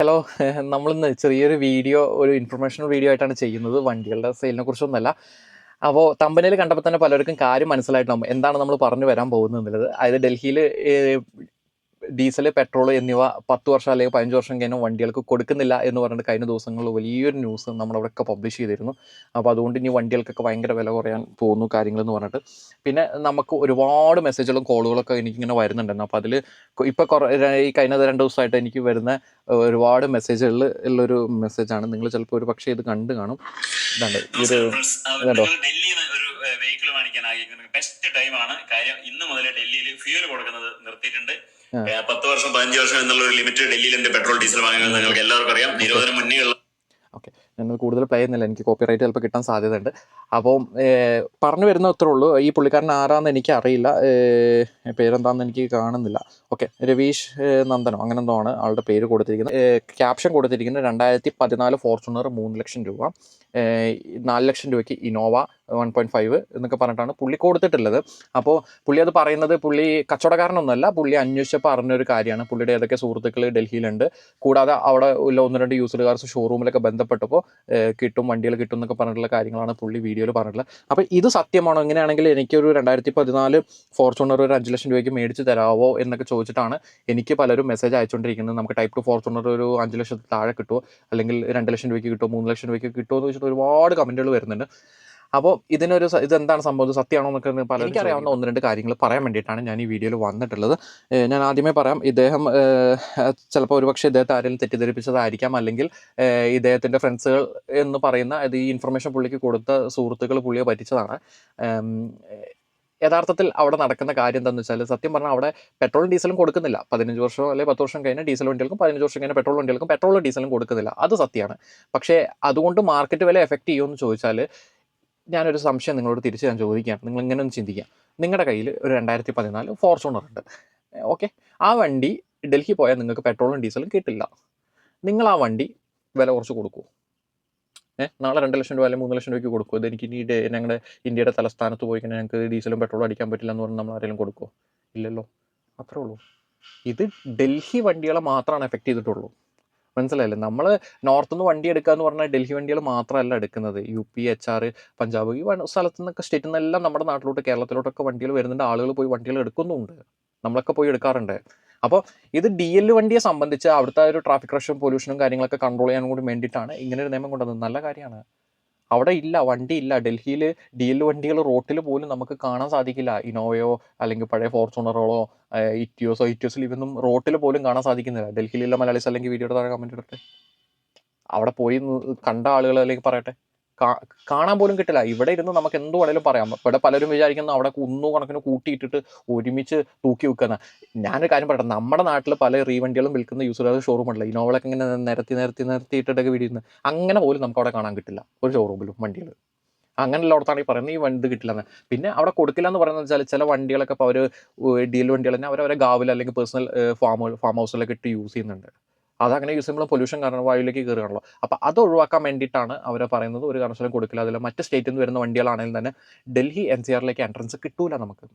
Hello നമ്മളിന്ന് ചെറിയൊരു video ഒരു ഇൻഫർമേഷണൽ വീഡിയോ ആയിട്ടാണ് ചെയ്യുന്നത്. വണ്ടികളുടെ സെയിലിനെ കുറിച്ചൊന്നുമല്ല. അപ്പോൾ തമ്പനയിൽ കണ്ടപ്പോൾ തന്നെ പലർക്കും കാര്യം മനസ്സിലായിട്ടുണ്ടാകും എന്താണ് നമ്മൾ പറഞ്ഞു വരാൻ പോകുന്നത് എന്നുള്ളത്? അതായത് ഡൽഹിയിൽ ഡീസൽ പെട്രോൾ എന്നിവ പത്ത് വർഷം അല്ലെങ്കിൽ പതിനഞ്ച് വർഷം കഴിഞ്ഞ വണ്ടികൾക്ക് കൊടുക്കുന്നില്ല എന്ന് പറഞ്ഞിട്ട് കഴിഞ്ഞ ദിവസങ്ങളിൽ വലിയൊരു ന്യൂസ് നമ്മളവിടെയൊക്കെ പബ്ലിഷ് ചെയ്തിരുന്നു. അപ്പോൾ അതുകൊണ്ട് ഇനി വണ്ടികൾക്കൊക്കെ ഭയങ്കര വില കുറയാൻ പോകുന്നു കാര്യങ്ങളെന്ന് പറഞ്ഞിട്ട്. പിന്നെ നമുക്ക് ഒരുപാട് മെസ്സേജുകളും കോളുകളൊക്കെ എനിക്കിങ്ങനെ വരുന്നുണ്ടായിരുന്നു. അപ്പോൾ അതിൽ ഇപ്പോൾ കുറേ ഈ കഴിഞ്ഞ രണ്ട് ദിവസമായിട്ട് എനിക്ക് വരുന്ന ഒരുപാട് മെസ്സേജുകളിൽ ഉള്ളൊരു മെസ്സേജാണ് നിങ്ങൾ ചിലപ്പോൾ ഒരു പക്ഷേ ഇത് കണ്ട് കാണും. ഇതാണ്ട് ഇത് ഇതുണ്ടോ? വെഹിക്കിൾ വാങ്ങിക്കാൻ ആഗ്രഹിക്കുന്നത് ബെസ്റ്റ് ടൈമാണ് കാര്യം ഇന്ന് മുതൽ ഡൽഹിയിൽ ഫ്യൂൽ കൊടുക്കുന്നത് നിർത്തിയിട്ടുണ്ട്. പത്ത് വർഷം പതിനഞ്ച് വർഷം എന്നുള്ള ഒരു ലിമിറ്റ് ഡൽഹിയിലുണ്ട് പെട്രോൾ ഡീസൽ വാങ്ങുന്നത് നിങ്ങൾക്ക് എല്ലാവർക്കും അറിയാം. നിരോധനം മുന്നേ ഉള്ള ഓക്കെ. ഞാനത് കൂടുതൽ പ്ലേ ചെയ്യുന്നില്ല. എനിക്ക് കോപ്പി റൈറ്റ് ചിലപ്പോൾ കിട്ടാൻ സാധ്യതയുണ്ട്. അപ്പോൾ പറഞ്ഞു വരുന്ന അത്രേ ഉള്ളൂ. ഈ പുള്ളിക്കാരൻ ആരാന്ന് എനിക്ക് അറിയില്ല. പേരെന്താണെന്ന് എനിക്ക് കാണുന്നില്ല. ഓക്കെ. രവീഷ് നന്ദനോ. അങ്ങനെ എന്തോ ആണ് ആളുടെ പേര് കൊടുത്തിരിക്കുന്നത്. ക്യാപ്ഷൻ കൊടുത്തിരിക്കുന്നത് രണ്ടായിരത്തി പതിനാല് ഫോർച്യൂണർ മൂന്ന് ലക്ഷം രൂപ. നാല് ലക്ഷം രൂപയ്ക്ക് ഇനോവ വൺ പോയിന്റ് ഫൈവ് എന്നൊക്കെ പറഞ്ഞിട്ടാണ് പുള്ളി കൊടുത്തിട്ടുള്ളത്. അപ്പോൾ പുള്ളി അത് പറയുന്നത് പുള്ളി കച്ചവടക്കാരനൊന്നുമല്ല പുള്ളി അന്വേഷിച്ചപ്പോൾ അറിഞ്ഞൊരു കാര്യമാണ്. പുള്ളിയുടെ ഏതൊക്കെ സുഹൃത്തുക്കൾ ഡൽഹിയിലുണ്ട്. കൂടാതെ അവിടെ ഉള്ള ഒന്ന് രണ്ട് യൂസർ കാർസ് ഷോറൂമിലൊക്കെ ബന്ധപ്പെട്ടപ്പോൾ കിട്ടും വണ്ടികൾ കിട്ടും എന്നൊക്കെ പറഞ്ഞിട്ടുള്ള കാര്യങ്ങളാണ് പുള്ളി വീഡിയോയിൽ പറഞ്ഞിട്ടുള്ളത്. അപ്പോൾ ഇത് സത്യമാണോ? ഇങ്ങനെയാണെങ്കിൽ എനിക്കൊരു രണ്ടായിരത്തി പതിനാല് ഫോർച്യൂണർ ഒരു അഞ്ച് ലക്ഷം രൂപയ്ക്ക് മേടിച്ച് തരാവോ എന്നൊക്കെ ചോദിച്ചിട്ടാണ് എനിക്ക് പലരും മെസ്സേജ് അയച്ചുകൊണ്ടിരിക്കുന്നത്. നമുക്ക് ടൈപ്പ് ടു ഫോർച്യൂണർ ഒരു അഞ്ച് ലക്ഷത്തിൽ താഴെ കിട്ടുമോ അല്ലെങ്കിൽ രണ്ട് ലക്ഷം രൂപയ്ക്ക് കിട്ടുമോ മൂന്ന് ലക്ഷം രൂപയ്ക്ക് കിട്ടുമോ എന്ന് വെച്ചിട്ട് ഒരുപാട് കമന്റുകൾ വരുന്നുണ്ട്. അപ്പോൾ ഇതിനൊരു ഇതെന്താണ് സംഭവം? സത്യമാണോ എന്നൊക്കെ പലരും എനിക്കറിയാവുന്ന ഒന്ന് രണ്ട് കാര്യങ്ങൾ പറയാൻ വേണ്ടിയിട്ടാണ് ഞാൻ ഈ വീഡിയോയിൽ വന്നിട്ടുള്ളത്. ഞാൻ ആദ്യമേ പറയാം ഇദ്ദേഹം ചിലപ്പോൾ ഒരുപക്ഷെ ഇദ്ദേഹത്തെ ആരെങ്കിലും തെറ്റിദ്ധരിപ്പിച്ചതായിരിക്കാം. അല്ലെങ്കിൽ ഇദ്ദേഹത്തിന്റെ ഫ്രണ്ട്സുകൾ എന്ന് പറയുന്ന ഇത് ഈ ഇൻഫർമേഷൻ പുള്ളിക്ക് കൊടുത്ത സുഹൃത്തുക്കൾ പുള്ളിയെ പറ്റിച്ചതാണ്. യഥാർത്ഥത്തിൽ അവിടെ നടക്കുന്ന കാര്യം എന്താണെന്ന് വെച്ചാൽ സത്യം പറഞ്ഞാൽ അവിടെ പെട്രോളും ഡീസലും കൊടുക്കുന്നില്ല. പതിനഞ്ച് വർഷം അല്ലെങ്കിൽ പത്ത് വർഷം കഴിഞ്ഞാൽ ഡീസൽ വണ്ടികൾക്കും പതിനഞ്ച് വർഷം കഴിഞ്ഞാൽ പെട്രോൾ വണ്ടികൾക്കും പെട്രോളും ഡീസലും കൊടുക്കുന്നില്ല. അത് സത്യമാണ് പക്ഷേ അതുകൊണ്ട് മാർക്കറ്റ് വില എഫക്റ്റ് ചെയ്യുമെന്ന് ചോദിച്ചാൽ ഞാനൊരു സംശയം നിങ്ങളോട് തിരിച്ച് ഞാൻ ചോദിക്കാം നിങ്ങൾ ഇങ്ങനെ ഒന്ന് ചിന്തിക്കാം നിങ്ങളുടെ കയ്യിൽ ഒരു രണ്ടായിരത്തി പതിനാല് ഫോർച്യൂണർ ഉണ്ട്. ഓക്കെ. ആ വണ്ടി ഡൽഹി പോയാൽ നിങ്ങൾക്ക് പെട്രോളും ഡീസലും കിട്ടില്ല. നിങ്ങൾ ആ വണ്ടി വില കുറച്ച് കൊടുക്കൂ. ഏഹ് നാളെ രണ്ട് ലക്ഷം രൂപ അല്ലെങ്കിൽ മൂന്ന് ലക്ഷം രൂപയ്ക്ക് കൊടുക്കുമോ ഇത് എനിക്ക് ഇനി ഞങ്ങളുടെ ഇന്ത്യയുടെ തലസ്ഥാനത്ത് പോയി കഴിഞ്ഞാൽ ഞങ്ങൾക്ക് ഡീസലും പെട്രോളും അടിക്കാൻ പറ്റില്ല എന്ന് പറഞ്ഞാൽ നമ്മൾ ആരെങ്കിലും കൊടുക്കുമോ ഇല്ലല്ലോ. അത്രേ ഉള്ളൂ. ഇത് ഡൽഹി വണ്ടികളെ മാത്രമാണ് എഫക്റ്റ് ചെയ്തിട്ടുള്ളൂ. മനസ്സിലായില്ലേ? നമ്മൾ നോർത്ത് നിന്ന് വണ്ടി എടുക്കുക എന്ന് പറഞ്ഞാൽ ഡൽഹി വണ്ടികൾ മാത്രമല്ല എടുക്കുന്നത്. U P H R Punjab ഈ സ്ഥലത്തു നിന്നൊക്കെ സ്റ്റേറ്റിൽ നിന്നെല്ലാം നമ്മുടെ നാട്ടിലോട്ട് കേരളത്തിലോട്ടൊക്കെ വണ്ടികൾ വരുന്നുണ്ട്. ആളുകൾ പോയി വണ്ടികൾ എടുക്കുന്നുമുണ്ട് നമ്മളൊക്കെ പോയി എടുക്കാറുണ്ട്. അപ്പോൾ ഇത് ഡി എൽ വണ്ടിയെ സംബന്ധിച്ച് അവിടുത്തെ ഒരു ട്രാഫിക് റഷും പൊല്യൂഷനും കാര്യങ്ങളൊക്കെ കൺട്രോൾ ചെയ്യാൻ കൂടി വേണ്ടിയിട്ടാണ് ഇങ്ങനെ ഒരു നിയമം കൊണ്ടുവന്നത്. നല്ല കാര്യമാണ്. അവിടെ ഇല്ല വണ്ടി ഇല്ല. ഡൽഹിയിൽ ഡി എൽ വണ്ടികൾ റോട്ടിൽ പോലും നമുക്ക് കാണാൻ സാധിക്കില്ല. ഇനോവയോ അല്ലെങ്കിൽ പഴയ ഫോർച്യൂണറുകളോ ഇറ്റിയോസോ ഇറ്റിയോസിൽ ഇവന്നും റോട്ടിൽ പോലും കാണാൻ സാധിക്കുന്നില്ല. ഡൽഹിയിലുള്ള മലയാളീസ് അല്ലെങ്കിൽ വീഡിയോയുടെ താഴെ കമന്റ് ഇടട്ടെ. അവിടെ പോയി കണ്ട ആളുകൾ അല്ലെങ്കിൽ പറയട്ടെ. കാണാൻ പോലും കിട്ടില്ല. ഇവിടെ ഇരുന്ന് നമുക്ക് എന്ത് വേണേലും പറയാം. ഇവിടെ പലരും വിചാരിക്കുന്ന അവിടെ കുന്നു കണക്കിന് കൂട്ടിയിട്ടിട്ട് ഒരുമിച്ച് തൂക്കി വെക്കുന്ന ഞാനൊരു കാര്യം പറയട്ടെ നമ്മുടെ നാട്ടിൽ പല റീവണ്ടികളും വിൽക്കുന്ന യൂസർ ഷോറൂം ഉണ്ടല്ലോ ഇനോവളൊക്കെ ഇങ്ങനെ നിരത്തി നിരത്തി നിരത്തിയിട്ടൊക്കെ വീടിയിരുന്ന് അങ്ങനെ പോലും നമുക്ക് അവിടെ കാണാൻ കിട്ടില്ല. ഒരു ഷോറൂമിലും വണ്ടികൾ അങ്ങനെയുള്ള അവിടത്താണ് ഈ പറയുന്നത് ഈ വണ്ടി കിട്ടില്ലെന്ന്. പിന്നെ അവിടെ കൊടുക്കില്ല എന്ന് പറയുന്നത് വെച്ചാൽ ചില വണ്ടികളൊക്കെ ഇപ്പോൾ അവർ ഡീൽ വണ്ടികൾ തന്നെ അവരവരെ ഗാവിൽ അല്ലെങ്കിൽ പേഴ്സണൽ ഫാം ഫാം ഹൗസിലൊക്കെ ഇട്ട് യൂസ് ചെയ്യുന്നുണ്ട്. അതങ്ങനെ യൂസ് ചെയ്യുമ്പോൾ പൊല്യൂഷൻ കാരണം വായുവിലേക്ക് കയറുകയാണല്ലോ. അപ്പോൾ അത് ഒഴിവാക്കാൻ വേണ്ടിയിട്ടാണ് അവർ പറയുന്നത്. ഒരു കാരണവശാലും കൊടുക്കില്ല. അതിൽ മറ്റ് സ്റ്റേറ്റിൽ നിന്ന് വരുന്ന വണ്ടികളാണെങ്കിൽ തന്നെ ഡൽഹി എൻ സി ആറിലേക്ക് എൻട്രൻസ് കിട്ടൂല നമുക്ക്.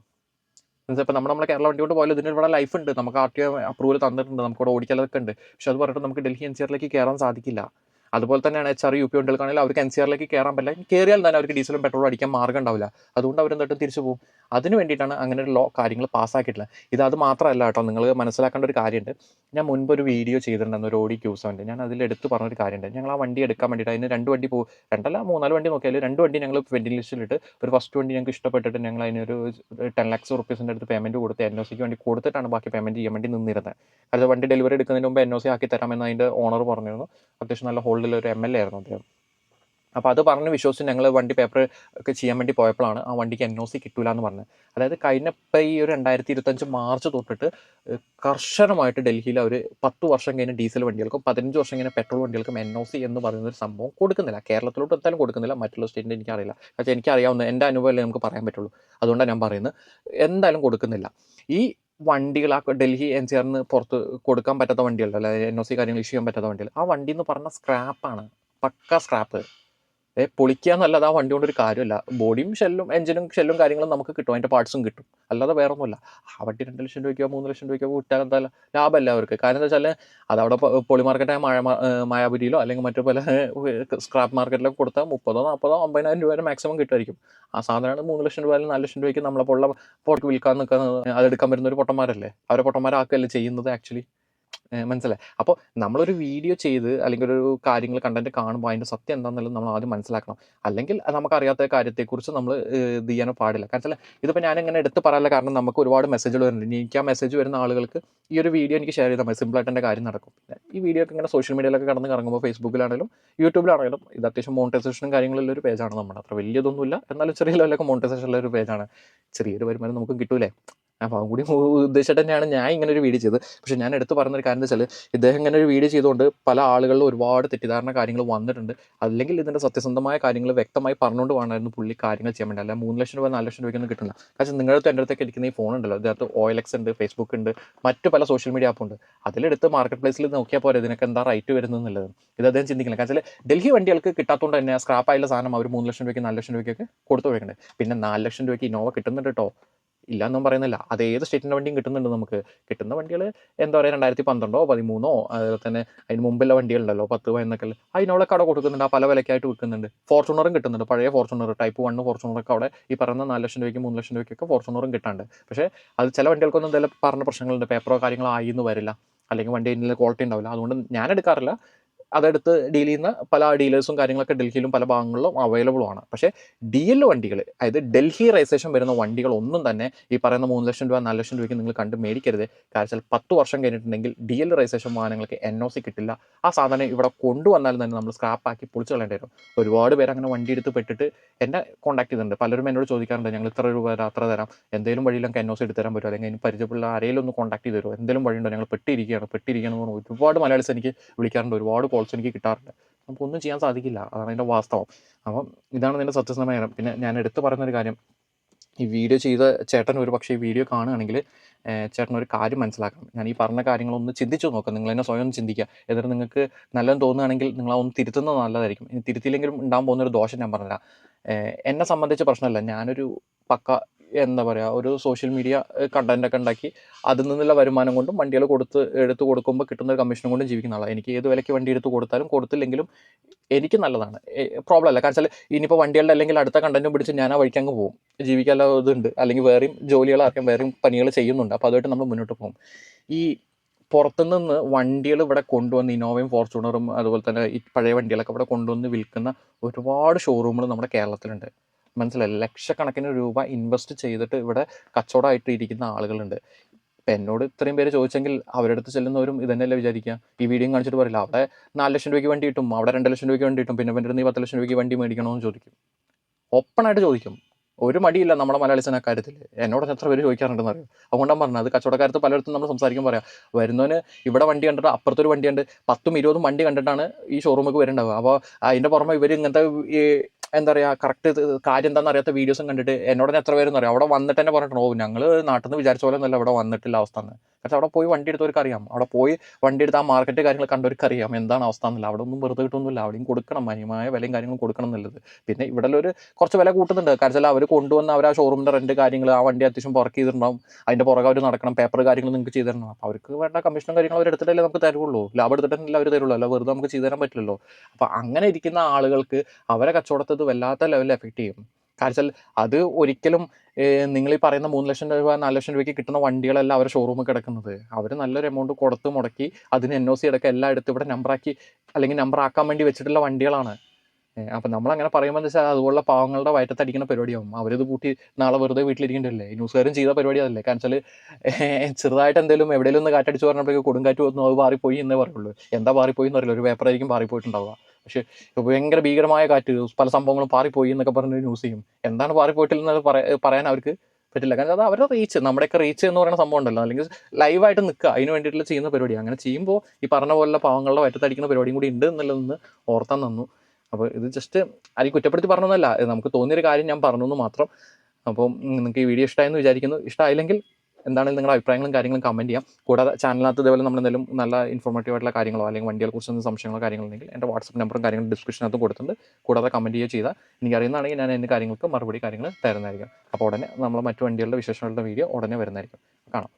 ഇപ്പോൾ നമ്മൾ നമ്മുടെ കേരള വണ്ടിയോട്ട് പോയാലും ഇതിന് ഇവിടെ ലൈഫ് ഉണ്ട്. നമുക്ക് ആർ ടി ഒ അപ്രൂവൽ തന്നിട്ടുണ്ട്. നമുക്ക് ഇവിടെ ഓടിക്കാനൊക്കെ ഉണ്ട്. പക്ഷെ അത് പറഞ്ഞിട്ട് നമുക്ക് ഡൽഹി എൻ സി ആറിലേക്ക് കയറാൻ സാധിക്കില്ല. അതുപോലെ തന്നെയാണ് എച്ച് ആർ യു പി ഉണ്ടെങ്കിൽ അവർക്ക് എൻ സി ആറിലേക്ക് കയറാൻ പറ്റില്ല. കയറിയാൽ തന്നെ അവർക്ക് ഡീസലും പെട്രോളും അടിക്കാൻ മാർഗം ഉണ്ടാവില്ല. അതുകൊണ്ട് അവർ എന്നിട്ട് തിരിച്ചു പോകും അതിന് വേണ്ടിയിട്ടാണ് അങ്ങനെ ഒരു ലോ കാര്യങ്ങൾ പാസ്സാക്കിയിട്ടുള്ളത് ഇത് അത് മാത്രമല്ല കേട്ടോ നിങ്ങൾ മനസ്സിലാക്കേണ്ട ഒരു കാര്യമുണ്ട്. ഞാൻ മുൻപ് ഒരു വീഡിയോ ചെയ്തിട്ടുണ്ടായിരുന്നു ഒരു ഓടി ക്യൂസോന്റെ ഞാൻ അതിൽ എടുത്ത് പറഞ്ഞൊരു കാര്യമുണ്ട്. ഞങ്ങൾ ആ വണ്ടി എടുക്കാൻ വേണ്ടിയിട്ട് അതിന് രണ്ട് വണ്ടി പോകും രണ്ടല്ല മൂന്നാൽ വണ്ടി നോക്കിയാൽ രണ്ട് വണ്ടി ഞങ്ങൾ വെന്റിംഗ് ലിസ്റ്റിലിട്ട് ഒരു ഫസ്റ്റ് വണ്ടി ഞങ്ങൾക്ക് ഇഷ്ടപ്പെട്ടിട്ട് ഞങ്ങൾ അതിനൊരു ടെൻ ലാക്സ് റുപ്പീസിന്റെ അടുത്ത് പേയ്മെന്റ് കൊടുത്ത് എൻ ഒ സിക്ക് വേണ്ടി കൊടുത്തിട്ടാണ് ബാക്കി പേയ്മെന്റ് ചെയ്യാൻ വേണ്ടി നിന്നിരുന്നത്. അതായത് വണ്ടി ഡെലിവറി എടുക്കുന്നതിന് മുമ്പ് എൻ ഒ സി ആക്കി തരാമെന്ന് അതിന്റെ ഓണർ പറഞ്ഞിരുന്നു. അത്യാവശ്യം നല്ല ഒരു എം എൽ എ ആയിരുന്നു അദ്ദേഹം. അപ്പോൾ അത് പറഞ്ഞ് വിശ്വസിച്ച് ഞങ്ങൾ വണ്ടി പേപ്പർ ഒക്കെ ചെയ്യാൻ വേണ്ടി പോയപ്പോഴാണ് ആ വണ്ടിക്ക് എൻ ഒ സി കിട്ടൂല എന്ന് പറഞ്ഞത്. അതായത് കഴിഞ്ഞ ഇപ്പം ഈ ഒരു രണ്ടായിരത്തി ഇരുപത്തഞ്ച് മാർച്ച് തൊട്ടിട്ട് കർശനമായിട്ട് ഡൽഹിയിൽ അവർ പത്ത് വർഷം കഴിഞ്ഞ ഡീസൽ വണ്ടികൾക്കും പതിനഞ്ച് വർഷം കഴിഞ്ഞ പെട്രോൾ വണ്ടികൾക്കും എൻ ഒ സി എന്ന് പറയുന്ന ഒരു സംഭവം കൊടുക്കുന്നില്ല. കേരളത്തിലോട്ട് എന്തായാലും കൊടുക്കുന്നില്ല. മറ്റുള്ള സ്റ്റേറ്റിന്റെ എനിക്കറിയില്ല. പക്ഷേ എനിക്കറിയാവുന്ന എന്റെ അനുഭവമല്ലേ നമുക്ക് പറയാൻ പറ്റുള്ളൂ. അതുകൊണ്ടാണ് ഞാൻ പറയുന്നത്. എന്തായാലും കൊടുക്കുന്നില്ല. ഈ വണ്ടികൾ ആ ഡൽഹി എൻ സി ആറിന് പുറത്ത് കൊടുക്കാൻ പറ്റാത്ത വണ്ടികളുണ്ട് അല്ലെ എൻ ഒ സി കാര്യങ്ങൾ ഇഷ്യൂ ചെയ്യാൻ പറ്റാത്ത വണ്ടികൾ. ആ വണ്ടി എന്ന് പറഞ്ഞാൽ സ്ക്രാപ്പാണ് പക്ക സ്ക്രാപ്പ് പൊളിക്കുക എന്നല്ലാതെ ആ വണ്ടി കൊണ്ട് ഒരു കാര്യമില്ല. ബോഡിയും ഷെല്ലും എഞ്ചിനും ഷെല്ലും കാര്യങ്ങളും നമുക്ക് കിട്ടും. അതിന്റെ പാർട്സും കിട്ടും. അല്ലാതെ വേറെ ഒന്നുമില്ല ആ വണ്ടി രണ്ട് ലക്ഷം രൂപയ്ക്കോ മൂന്ന് ലക്ഷം രൂപയ്ക്കോ വിട്ടാൽ എന്താ ലാഭമല്ല അവർക്ക് കാരണം എന്താ വെച്ചാൽ അതവിടെ പൊളിമാർക്കറ്റായ പൊളി മാർക്കറ്റായ മായ മായാപുരിയിലോ അല്ലെങ്കിൽ മറ്റു പല സ്ക്രാപ്പ് മാർക്കറ്റിലൊക്കെ കൊടുത്താൽ മുപ്പതോ നാൽപ്പതോ അമ്പതിനായിരം രൂപ വരെ മാക്സിമം കിട്ടുമായിരിക്കും. ആ സാധനമാണ് മൂന്ന് ലക്ഷം രൂപ അല്ലെങ്കിൽ നാല് ലക്ഷം രൂപയ്ക്ക് നമ്മളെ പോലുള്ള പോട്ട് വിൽക്കാൻ നിൽക്കുന്നത് അതെടുക്കാൻ വരുന്ന ഒരു പൊട്ടന്മാരല്ലേ? അവരെ പൊട്ടന്മാരാക്കുകയല്ലേ ചെയ്യുന്നത് ആക്ച്വലി മനസ്സിലായി. അപ്പോൾ നമ്മളൊരു വീഡിയോ ചെയ്ത് അല്ലെങ്കിൽ ഒരു കാര്യങ്ങൾ കണ്ടന്റ് കാണുമ്പോൾ അതിന്റെ സത്യം എന്താണെന്നുള്ളത് നമ്മൾ ആദ്യം മനസ്സിലാക്കണം. അല്ലെങ്കിൽ നമുക്കറിയാത്ത കാര്യത്തെക്കുറിച്ച് നമ്മൾ ഇത് ചെയ്യാനോ പാടില്ല. കാരണം വെച്ചാൽ ഇതിപ്പോൾ ഞാൻ ഇങ്ങനെ എടുത്ത് പറയാനുള്ള കാരണം നമുക്ക് ഒരുപാട് മെസ്സേജുകൾ വരുന്നുണ്ട്. എനിക്ക് ആ മെസ്സേജ് വരുന്ന ആളുകൾക്ക് ഈ ഒരു വീഡിയോ എനിക്ക് ഷെയർ ചെയ്താൽ മതി. സിമ്പിളായിട്ട് എന്റെ കാര്യം നടക്കും. ഈ വീഡിയോ ഒക്കെ ഇങ്ങനെ സോഷ്യൽ മീഡിയയിലൊക്കെ കടന്ന് കറങ്ങുമ്പോൾ ഫേസ്ബുക്കിലാണെങ്കിലും യൂട്യൂബിലാണെങ്കിലും ഇത് അത്യാവശ്യം മോണിറ്റൈസേഷനും കാര്യങ്ങളുള്ള ഒരു പേജാണ് നമ്മുടെ. അത്ര വലിയതൊന്നുമില്ല. എന്നാലും ചെറിയ ലെവലൊക്കെ മോണിറ്റൈസേഷൻ ഒരു പേജാണ് ചെറിയൊരു വരുമാനം നമുക്ക് കിട്ടൂലേ അപ്പോൾ അതും കൂടി ഉദ്ദേശിച്ചിട്ട് തന്നെയാണ് ഞാൻ ഇങ്ങനെ ഒരു വീഡിയോ ചെയ്തത്. പക്ഷേ ഞാൻ എടുത്ത് പറഞ്ഞൊരു കാര്യം എന്താ വെച്ചാൽ ഇദ്ദേഹം ഇങ്ങനെ ഒരു വീഡിയോ ചെയ്തുകൊണ്ട് പല ആളുകളിലും ഒരുപാട് തെറ്റിദ്ധാരണ കാര്യങ്ങൾ വന്നിട്ടുണ്ട്. അല്ലെങ്കിൽ ഇതിന്റെ സത്യസന്ധമായ കാര്യങ്ങൾ വ്യക്തമായി പറഞ്ഞുകൊണ്ട് വേണമായിരുന്നു പുള്ളി കാര്യങ്ങൾ ചെയ്യാൻ വേണ്ടി. അല്ല മൂന്ന് ലക്ഷം രൂപ നാല് ലക്ഷം രൂപയ്ക്കൊന്നും കിട്ടില്ല കാരണം നിങ്ങളുടെ അടുത്ത് എന്റെ അടുത്തേക്ക് ഇരിക്കുന്ന ഈ ഫോൺ ഉണ്ടല്ലോ. ഓയിൽ എക്സ് ഉണ്ട് ഫേസ്ബുക്ക് ഉണ്ട് മറ്റു പല സോഷ്യൽ മീഡിയ ആപ്പ് ഉണ്ട്. അതിലെടുത്ത് മാർക്കറ്റ് പ്ലേസിൽ നോക്കിയാൽ പോരെ ഇതിനൊക്കെ എന്താ റൈറ്റ് വരുന്നത് എന്നുള്ളത്. ഇത് അദ്ദേഹം ചിന്തിക്കില്ല കാരണം ഡൽഹി വണ്ടികൾക്ക് കിട്ടാത്തതുകൊണ്ട് തന്നെ സ്ക്രാപ്പ് ആയുള്ള സാധനം അവർ മൂന്ന് ലക്ഷം രൂപയ്ക്ക് നാല് ലക്ഷം രൂപയ്ക്കൊക്കെ കൊടുത്തു കൊടുക്കണ്ടേ പിന്നെ നാല് ലക്ഷം രൂപയ്ക്ക് ഇന്നോവ കിട്ടുന്നുണ്ട് കേട്ടോ ഇല്ല എന്നും പറയുന്നില്ല. അത് ഏത് സ്റ്റേറ്റിന്റെ വണ്ടിയും കിട്ടുന്നുണ്ട് നമുക്ക്. കിട്ടുന്ന വണ്ടികൾ എന്താ പറയുക രണ്ടായിരത്തി പന്ത്രണ്ടോ പതിമൂന്നോ അതുപോലെ തന്നെ അതിന് മുമ്പുള്ള വണ്ടികളുണ്ടല്ലോ പത്ത് പതിനൊക്കെ അതിനോളൊക്കെ അവിടെ കൊടുക്കുന്നുണ്ട് ആ പല വിലക്കായിട്ട് വിൽക്കുന്നുണ്ട്. ഫോർച്യൂണറും കിട്ടുന്നുണ്ട് പഴയ ഫോർച്യൂണർ ടൈപ്പ് വണ്ണ് ഫോർച്യൂണറൊക്കെ അവിടെ ഈ പറയുന്ന നാല് ലക്ഷം രൂപയ്ക്ക് മൂന്ന് ലക്ഷം രൂപയ്ക്കൊക്കെ ഫോർച്യൂണറും കിട്ടാണ്ട്. പക്ഷേ അത് ചില വണ്ടികൾക്കൊന്നും എന്തെങ്കിലും പറഞ്ഞ പ്രശ്നങ്ങളുണ്ട്. പേപ്പറോ കാര്യങ്ങളോ ആയി എന്ന് വരില്ല. അല്ലെങ്കിൽ വണ്ടി ക്വാളിറ്റി ഉണ്ടാവില്ല. അതുകൊണ്ട് ഞാൻ എടുക്കാറില്ല. അതെടുത്ത് ഡീൽ ചെയ്യുന്ന പല ഡീലേഴ്സും കാര്യങ്ങളൊക്കെ ഡൽഹിയിലും പല ഭാഗങ്ങളിലും അവൈലബിൾ ആണ്. പക്ഷേ ഡി എൽ വണ്ടികൾ അതായത് ഡൽഹി രജിസ്ട്രേഷൻ വരുന്ന വണ്ടികൾ ഒന്നും തന്നെ ഈ പറയുന്ന മൂന്ന് ലക്ഷം രൂപ നാല് ലക്ഷം രൂപയ്ക്ക് നിങ്ങൾ കണ്ട് മേടിക്കരുത്. കാരണം പത്ത് വർഷം കഴിഞ്ഞിട്ടുണ്ടെങ്കിൽ ഡി എൽ രജിസ്ട്രേഷൻ വാഹനങ്ങൾക്ക് എൻ ഒ സി കിട്ടില്ല. ആ സാധനം ഇവിടെ കൊണ്ടുവന്നാലും തന്നെ നമ്മൾ സ്ക്രാപ്പാക്കി പൊളിച്ച് കളയേണ്ടി വരും. ഒരുപാട് പേര് അങ്ങനെ വണ്ടി എടുത്ത് പെട്ടിട്ട് എന്നെ കോൺടാക്ട് ചെയ്തിട്ടുണ്ട്. പലരും എന്നോട് ചോദിക്കാറുണ്ട് ഞങ്ങൾ ഇത്ര രൂപ തരാം അത്ര തരാം. എന്തെങ്കിലും വഴിയിൽ ഞങ്ങൾക്ക് എൻ ഒ സി എടുത്ത് തരാൻ പറ്റുമോ? അല്ലെങ്കിൽ അതിന് പരിചയമുള്ള ആരെങ്കിലും ഒന്ന് കോൺടാക്ട് ചെയ്ത് തരുമോ? എന്തെങ്കിലും വഴിയുണ്ടോ? ഞങ്ങൾ പെട്ടിരിക്കുകയാണ് പെട്ടിരിക്കുകയാണ് എന്ന് ഒരുപാട് മലയാളീസ് എനിക്ക് വിളിക്കാറുണ്ട്. ഒരുപാട് കോൾസ് എനിക്ക് കിട്ടാറില്ല. നമുക്കൊന്നും ചെയ്യാൻ സാധിക്കില്ല. അതാണ് അതിന്റെ വാസ്തവം. അപ്പം ഇതാണ് നിന്റെ സത്യസന്ധമായ കാര്യം. പിന്നെ ഞാൻ എടുത്തു പറയുന്നൊരു കാര്യം. ഈ വീഡിയോ ചെയ്ത ചേട്ടൻ ഒരു പക്ഷേ ഈ വീഡിയോ കാണുകയാണെങ്കിൽ ചേട്ടൻ ഒരു കാര്യം മനസ്സിലാക്കണം. ഞാൻ ഈ പറഞ്ഞ കാര്യങ്ങളൊന്ന് ചിന്തിച്ചു നോക്കാം. നിങ്ങൾ എന്നെ സ്വയം ചിന്തിക്കുക. എന്നിട്ട് നിങ്ങൾക്ക് നല്ലതെന്ന് തോന്നുകയാണെങ്കിൽ നിങ്ങൾ അതൊന്ന് തിരുത്തുന്നത് നല്ലതായിരിക്കും. തിരുത്തിയില്ലെങ്കിലും ഉണ്ടാകാൻ പോകുന്ന ഒരു ദോഷം ഞാൻ പറഞ്ഞില്ല എന്നെ സംബന്ധിച്ച പ്രശ്നമല്ല. ഞാനൊരു പക്ക എന്താ പറയുക ഒരു സോഷ്യൽ മീഡിയ കണ്ടന്റ് ഒക്കെ ഉണ്ടാക്കി അതിൽ നിന്നുള്ള വരുമാനം കൊണ്ടും വണ്ടികൾ കൊടുത്ത് എടുത്ത് കൊടുക്കുമ്പോൾ കിട്ടുന്ന ഒരു കമ്മീഷൻ കൊണ്ടും ജീവിക്കുന്ന ആളാണ് എനിക്ക് ഏത് വിലയ്ക്ക് വണ്ടി എടുത്ത് കൊടുത്താലും കൊടുത്തില്ലെങ്കിലും എനിക്ക് നല്ലതാണ്. പ്രോബ്ലം അല്ല. കാരണം വെച്ചാൽ ഇനിയിപ്പോൾ വണ്ടികളുടെ അല്ലെങ്കിൽ അടുത്ത കണ്ടന്റും പിടിച്ച് ഞാൻ ആ വഴിക്ക് അങ്ങ് പോകും. ജീവിക്കാനുള്ള ഇതുണ്ട്. അല്ലെങ്കിൽ വേറെയും ജോലികൾ വേറെയും പണികൾ ചെയ്യുന്നുണ്ട്. അപ്പോൾ അതുമായിട്ട് നമ്മൾ മുന്നോട്ട് പോകും. ഈ പുറത്തുനിന്ന് വണ്ടികൾ ഇവിടെ കൊണ്ടുവന്ന് ഇന്നോവയും ഫോർച്യൂണറും അതുപോലെ തന്നെ ഈ പഴയ വണ്ടികളൊക്കെ ഇവിടെ കൊണ്ടുവന്ന് വിൽക്കുന്ന ഒരുപാട് ഷോറൂമുകൾ നമ്മുടെ കേരളത്തിലുണ്ട്. മനസ്സിലായി ലക്ഷക്കണക്കിന് രൂപ ഇൻവെസ്റ്റ് ചെയ്തിട്ട് ഇവിടെ കച്ചവടമായിട്ട് ഇരിക്കുന്ന ആളുകളുണ്ട്. ഇപ്പം എന്നോട് ഇത്രയും പേര് ചോദിച്ചെങ്കിൽ അവരുടെ അടുത്ത് ചെല്ലുന്നവരും ഇതന്നെയല്ലേ വിചാരിക്കുക ഈ വീഡിയോ കാണിച്ചിട്ട് പറയില്ല. അവിടെ നാല് ലക്ഷം രൂപയ്ക്ക് വണ്ടി കിട്ടും അവിടെ രണ്ട് ലക്ഷം രൂപയ്ക്ക് വണ്ടി കിട്ടും പിന്നെ പിന്നെ നീ പത്ത് ലക്ഷം രൂപയ്ക്ക് വണ്ടി മേടിക്കണമെന്ന് ചോദിക്കും. ഓപ്പണായിട്ട് ചോദിക്കും. ഒരു മടിയില്ല നമ്മുടെ മലയാളിസിന് കാര്യത്തിൽ എന്നോട് എത്ര പേര് ചോദിക്കാറുണ്ടെന്ന് അറിയാം? അതുകൊണ്ടാണ് പറഞ്ഞത്. അത് കച്ചവടക്കാരത്ത് പലയിടത്തും നമ്മൾ സംസാരിക്കാൻ പറയാം. വരുന്നവന് ഇവിടെ വണ്ടി കണ്ടിട്ട് അപ്പുറത്തൊരു വണ്ടിയുണ്ട് പത്തും ഇരുപതും വണ്ടി കണ്ടിട്ടാണ് ഈ ഷോറൂമിലേക്ക് വരുന്നുണ്ടാവുക. അപ്പോൾ അതിന്റെ പുറമെ ഇവർ ഇങ്ങനത്തെ എന്താ പറയുക കറക്റ്റ് കാര്യം എന്താണെന്ന് അറിയാത്ത വീഡിയോസും കണ്ടിട്ട് എന്നോട് തന്നെ എത്ര പേരെന്ന് അറിയാം. അവിടെ വന്നിട്ട് തന്നെ പറഞ്ഞിട്ടുണ്ടോ ഞങ്ങൾ നാട്ടിൽ നിന്ന് വിചാരിച്ച പോലെ ഒന്നുമല്ല ഇവിടെ വന്നിട്ടില്ല അവസ്ഥ എന്ന്. പക്ഷേ അവിടെ പോയി വണ്ടി എടുത്തവർക്ക് അറിയാം അവിടെ പോയി വണ്ടി എടുത്ത് ആ മാർക്കറ്റ് കാര്യങ്ങൾ കണ്ടവർക്ക് അറിയാം എന്താണ് അവസ്ഥ എന്നില്ല. അവിടെ ഒന്നും വെറുതെ കിട്ടുന്നില്ല അവിടെയും കൊടുക്കണം. മാന്യമായ വിലയും കാര്യങ്ങളും കൊടുക്കണം എന്നുള്ളത്. പിന്നെ ഇവിടെ ഒരു കുറച്ച് വില കൂട്ടുന്നുണ്ട്. കാരണം അവർ കൊണ്ടുവന്ന അവർ ആ ഷോറൂമിന്റെ റെന്റ് കാര്യങ്ങൾ ആ വണ്ടി അത്യാവശ്യം വർക്ക് ചെയ്തിട്ടുണ്ടാവും. അതിന്റെ പുറകെ അവർ നടക്കണം. പേപ്പർ കാര്യങ്ങൾ നിങ്ങൾക്ക് ചെയ്തു തരണം. അപ്പോൾ അവർക്ക് വേണ്ട കമ്മീഷനും കാര്യങ്ങളും അവർ എടുത്തിട്ടല്ലേ നമുക്ക് തരുള്ളൂ. ലാഭം എടുത്തിട്ടല്ലേ അവർ തരുള്ളൂ. അല്ല വെറുതെ നമുക്ക് ചെയ്തു തരാൻ പറ്റില്ലല്ലോ. അപ്പോൾ അങ്ങനെ ഇരിക്കുന്ന ആളുകൾക്ക് അവരെ കച്ചവടത്തത് വല്ലാത്ത ലെവലിൽ എഫക്റ്റ് ചെയ്യും. കാരണം അത് ഒരിക്കലും നിങ്ങൾ ഈ പറയുന്ന മൂന്ന് ലക്ഷം രൂപ നാല് ലക്ഷം രൂപയ്ക്ക് കിട്ടുന്ന വണ്ടികളല്ല അവരുടെ ഷോറൂമിൽ കിടക്കുന്നത്. അവർ നല്ലൊരു എമൗണ്ട് കൊടുത്ത് മുടക്കി അതിന് എൻ ഒ സി അടക്കം എല്ലാം എടുത്ത് ഇവിടെ നമ്പറാക്കി അല്ലെങ്കിൽ നമ്പർ ആക്കാൻ വേണ്ടി വെച്ചിട്ടുള്ള വണ്ടികളാണ്. അപ്പം നമ്മൾ അങ്ങനെ പറയുമ്പോൾ എന്താ വെച്ചാൽ അതുപോലുള്ള പാവങ്ങളുടെ വയറ്റത്തടിക്കുന്ന പരിപാടിയാവും. അവരിത് കൂട്ടി നാളെ വെറുതെ വീട്ടിലിരിക്കേണ്ടല്ലേ ന്യൂസുകാരും ചെയ്ത പരിപാടി അതല്ലേ? കാരണം വെച്ചാൽ ചെറുതായിട്ട് എന്തെങ്കിലും എവിടെയെങ്കിലും ഒന്ന് കാറ്റടിച്ച് പറഞ്ഞപ്പോഴേക്ക് കൊടുങ്കാറ്റ് വന്നു അത് പാറിപ്പോയി എന്നേ പറയുള്ളൂ. എന്താ പാറിപ്പോയി എന്ന് അറിയില്ല. ഒരു പേപ്പറായിരിക്കും പാറിപ്പോയിട്ടുണ്ടാവുക പക്ഷേ ഭയങ്കര ഭീകരമായ കാറ്റ് പല സംഭവങ്ങളും പാറിപ്പോയി എന്നൊക്കെ പറഞ്ഞ് ന്യൂസ് ചെയ്യും. എന്താണ് പാറിപ്പോയിട്ടില്ലെന്ന് പറ- പറയാൻ അവർക്ക് പറ്റില്ല. കാരണം അത് അവരുടെ റീച്ച് നമ്മുടെയൊക്കെ റീച്ച് എന്ന് പറയുന്ന സംഭവം ഉണ്ടല്ലോ. അല്ലെങ്കിൽ ലൈവായിട്ട് നിൽക്കുക അതിന് വേണ്ടിയിട്ടുള്ള ചെയ്യുന്ന പരിപാടി. അങ്ങനെ ചെയ്യുമ്പോൾ ഈ പറഞ്ഞ പോലുള്ള പാവങ്ങളുടെ വയറ്റത്തടിക്കുന്ന പരിപാടിയും കൂടി ഉണ്ട് എന്നുള്ളതെന്ന് ഓർത്താൻ തന്നു അപ്പോൾ ഇത് ജസ്റ്റ് ആരെയും കുറ്റപ്പെടുത്തി പറഞ്ഞതല്ല നമുക്ക് തോന്നിയൊരു കാര്യം ഞാൻ പറഞ്ഞു എന്ന് മാത്രം. അപ്പം നിങ്ങൾക്ക് ഈ വീഡിയോ ഇഷ്ടമായെന്ന് വിചാരിക്കുന്നു. ഇഷ്ടമായില്ലെങ്കിൽ എന്താണെങ്കിലും നിങ്ങളുടെ അഭിപ്രായങ്ങളും കാര്യങ്ങളും കമന്റ് ചെയ്യാം. കൂടാതെ ചാനലിനകത്ത് ഇതേപോലെ നമ്മൾ എന്തെങ്കിലും നല്ല ഇൻഫോർമേറ്റീവ് ആയിട്ടുള്ള കാര്യങ്ങളോ അല്ലെങ്കിൽ വണ്ടികളെ കുറിച്ച് സംശയങ്ങളോ കാര്യങ്ങളുണ്ടെങ്കിൽ എന്റെ വാട്സപ്പ് നമ്പറും കാര്യങ്ങളും ഡിസ്ക്രിപ്ഷനകത്ത് കൊടുത്തിട്ടുണ്ട്. കൂടാതെ കമന്റ് ചെയ്യുക ചെയ്താൽ എനിക്ക് അറിയുന്നതാണെങ്കിൽ ഞാൻ എന്റെ കാര്യങ്ങൾക്ക് മറുപടി കാര്യങ്ങൾ തരുന്നതായിരിക്കും. അപ്പോൾ ഉടനെ നമ്മൾ മറ്റു വണ്ടികളുടെ വിശേഷങ്ങളുടെ വീഡിയോ ഉടനെ വരുന്നതായിരിക്കും. കാണാം.